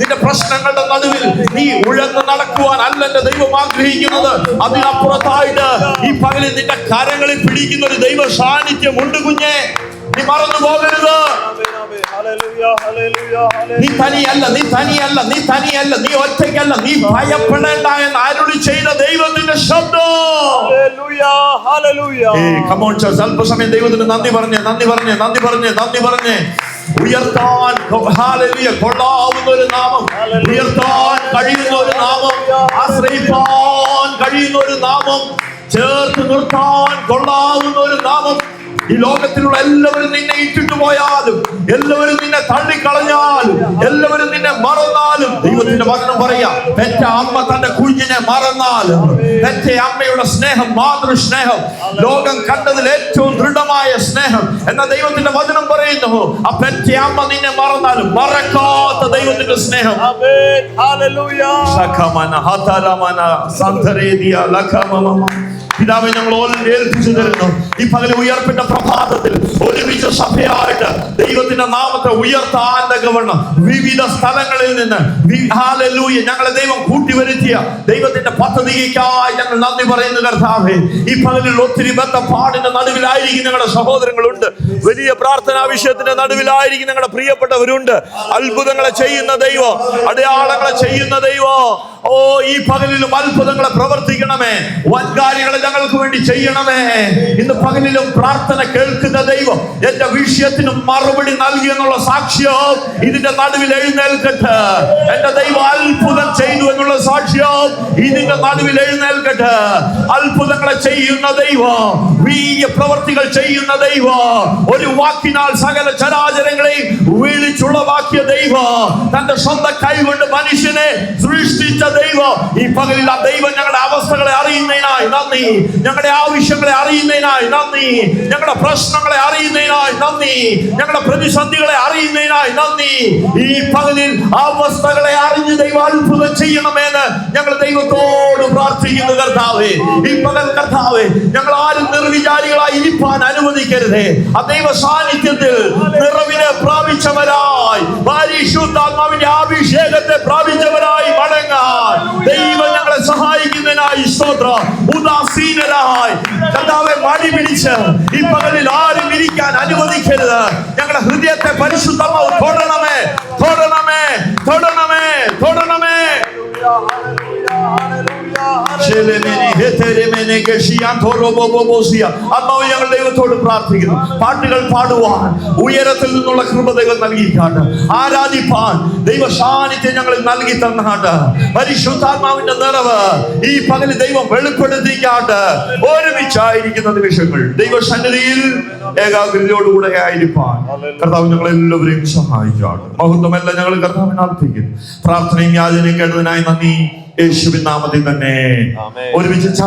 നിന്റെ പ്രശ്നങ്ങളുടെ നടുവിൽ നീ ഉഴന്ന് നടക്കുവാൻ അല്ല എന്റെ ദൈവം ആഗ്രഹിക്കുന്നത്. അതിനപ്പുറത്തായിട്ട് ഈ പകലിൽ നിന്റെ കരങ്ങളിൽ പിടിക്കുന്ന ഒരു ദൈവ സാന്നിധ്യം ഉണ്ട് കുഞ്ഞെ. നീ മറന്നു പോകരുത്. നീ തനിയല്ല നീ തനിയല്ല നീ തനിയല്ല നീ ഒറ്റയ്ക്കല്ല നീ ഭയപ്പെടേണ്ട എന്ന് അരുളി ചെയ്ത ദൈവത്തിന്റെ ശബ്ദം. അല്പസമയം ദൈവത്തിന് നന്ദി പറഞ്ഞേ നന്ദി പറഞ്ഞേ നന്ദി പറഞ്ഞേ നന്ദി പറഞ്ഞേ. ഉയർത്താൻ കൊള്ളാവുന്ന ഒരു നാമം. ഉയർത്താൻ കഴിയുന്ന ഒരു നാമം. ആശ്രയിപ്പാൻ കഴിയുന്ന ഒരു നാമം. ചേർത്ത് നിർത്താൻ കൊള്ളാവുന്ന ഈ ലോകത്തിലുള്ള എല്ലാവരും നിന്നെ ഇട്ടിട്ട് പോയാലും എല്ലാവരും നിന്നെ തള്ളിക്കളഞ്ഞാലും എല്ലാവരും നിന്നെ മറന്നാലും ദൈവത്തിന്റെ വചനം പറയാ പെറ്റ അമ്മ തന്റെ കുഞ്ഞിനെ മറന്നാലും പെറ്റ അമ്മയുടെ സ്നേഹം മാതൃ സ്നേഹം ലോകം കണ്ടതിൽ ഏറ്റവും ദൃഢമായ സ്നേഹം എന്ന ദൈവത്തിന്റെ വചനം പറയുന്നു. ആ പെറ്റ അമ്മ നിന്നെ മറന്നാലും മറക്കാത്ത ദൈവത്തിന്റെ സ്നേഹം. സന്ധരേദിയ, ലഖമമമ. പിതാവെ ഞങ്ങൾ ഏൽപ്പിച്ചു തരുന്നു. ഈ പകൽ ഉയർപ്പിന്റെ പ്രഭാതത്തിൽ ഒരുമിച്ച് സഭയായിട്ട് ദൈവത്തിന്റെ നാമത്തെ ഉയർത്താൻ തക്കവണ്ണം വിവിധ സ്ഥലങ്ങളിൽ നിന്ന് ഞങ്ങളെ ദൈവം കൂട്ടിവരുത്തിയ ദൈവത്തിന്റെ പദ്ധതിക്കായി ഞങ്ങൾ നന്ദി പറയുന്നു കർത്താവേ. ഈ പകലിൽ ഒത്തിരി ബന്ധപ്പാടിന്റെ നടുവിലായിരിക്കും ഞങ്ങളുടെ സഹോദരങ്ങളുണ്ട്. വലിയ പ്രാർത്ഥനാ വിഷയത്തിന്റെ നടുവിലായിരിക്കും ഞങ്ങളുടെ പ്രിയപ്പെട്ടവരുണ്ട്. അത്ഭുതങ്ങളെ ചെയ്യുന്ന ദൈവം അടയാളങ്ങളെ ചെയ്യുന്ന ദൈവം ഓ ഈ പകലിലും അത്ഭുതങ്ങളെ പ്രവർത്തിക്കണമേ. വൻകാര്യങ്ങളെ ഞങ്ങൾക്ക് വേണ്ടി ചെയ്യണമേ. ഇന്ന് പകലിലും പ്രാർത്ഥന കേൾക്കുന്ന ദൈവം എന്റെ വിഷയത്തിന് മറുപടി നൽകി എന്നുള്ള സാക്ഷ്യം ഇതിന്റെ നടുവിൽ എഴുന്നേൽക്കട്ടെ. എന്റെ ദൈവം അത്ഭുതം ചെയ്തു എന്നുള്ള സാക്ഷ്യം ഇതിന്റെ നടുവിൽ എഴുന്നേൽക്കട്ടെ. അത്ഭുതങ്ങളെ ചെയ്യുന്ന ദൈവം വീയ പ്രവർത്തികൾ ചെയ്യുന്ന ദൈവം ഒരു വാക്കിനാൽ സകല ചരാചരങ്ങളെയും വിളിച്ചുളവാക്കിയ ദൈവം തന്റെ സ്വന്തം കൈകൊണ്ട് മനുഷ്യനെ സൃഷ്ടിച്ച ദൈവം. ഈ പകലിൽ ആ ദൈവം ഞങ്ങളുടെ അവസ്ഥകളെ അറിയുന്നതിനായി നന്ദി. ഞങ്ങളുടെ ആവശ്യങ്ങളെ അറിയുന്നതിനായി നന്ദി. ഞങ്ങളുടെ പ്രശ്നങ്ങളെ അറിയുന്നതിനായി നന്ദി. ഞങ്ങളുടെ പ്രതിസന്ധികളെ അറിയുന്നതിനായി നന്ദി. ഈ പകലിൽ അവസ്ഥകളെ അറിഞ്ഞ് ദൈവം അത്ഭുതം ചെയ്യണമെന്ന് ഞങ്ങൾ ദൈവത്തോട് പ്രാർത്ഥിക്കുന്നു കർത്താവേ ഈ പകൽ കർത്താവേ ഞങ്ങൾ ആരും നിർവിചാരികളായി ഇരിപ്പാൻ അനുവദിക്കരുതേ. ആ സാന്നിധ്യത്തിൽ നിറവിനെ പ്രാപിച്ചവരായി പരിശുദ്ധാത്മാവിന്റെ അഭിഷേകത്തെ പ്രാപിച്ചവരായി മടങ്ങാൻ ദൈവം ഞങ്ങളെ സഹായിക്കുന്നതിനായി സ്തോത്രം. ഉദാസീനരായി. കർത്താവെ മടി പിടിച്ച് ഈ പകലിൽ അമ്മാവ് ഞങ്ങൾ ദൈവത്തോട് പ്രാർത്ഥിക്കുന്നു. പാട്ടുകൾ പാടുവാൻ ഉയരത്തിൽ നിന്നുള്ള കൃപതകൾ നൽകിക്കാട്ട് ആരാധിപ്പാൻ ദൈവ സാന്നിധ്യം ഞങ്ങൾ നൽകി തന്നാട്ട് പരിശുദ്ധാത്മാവിന്റെ നിറവ് ഈ പകൽ ദൈവം വെളിപ്പെടുത്തിക്കാട്ട് ഒരുമിച്ചായിരിക്കുന്ന നിമിഷങ്ങൾ ദൈവ സന്നിധിയിൽ ഏകാഗ്രതയോടുകൂടെ ആയിരിക്കാൻ കർത്താവ് ഞങ്ങൾ എല്ലാവരെയും സഹായിച്ചാട്ട് മഹത്വമെല്ലാം ഞങ്ങൾ കർത്താവിനെ അർത്ഥിക്കുന്നു പ്രാർത്ഥനയും യാചനയും കേട്ടതിനായി നന്ദി. യേശുവിൻ നാമത്തിൽ തന്നെ. ഒരുമിച്ച്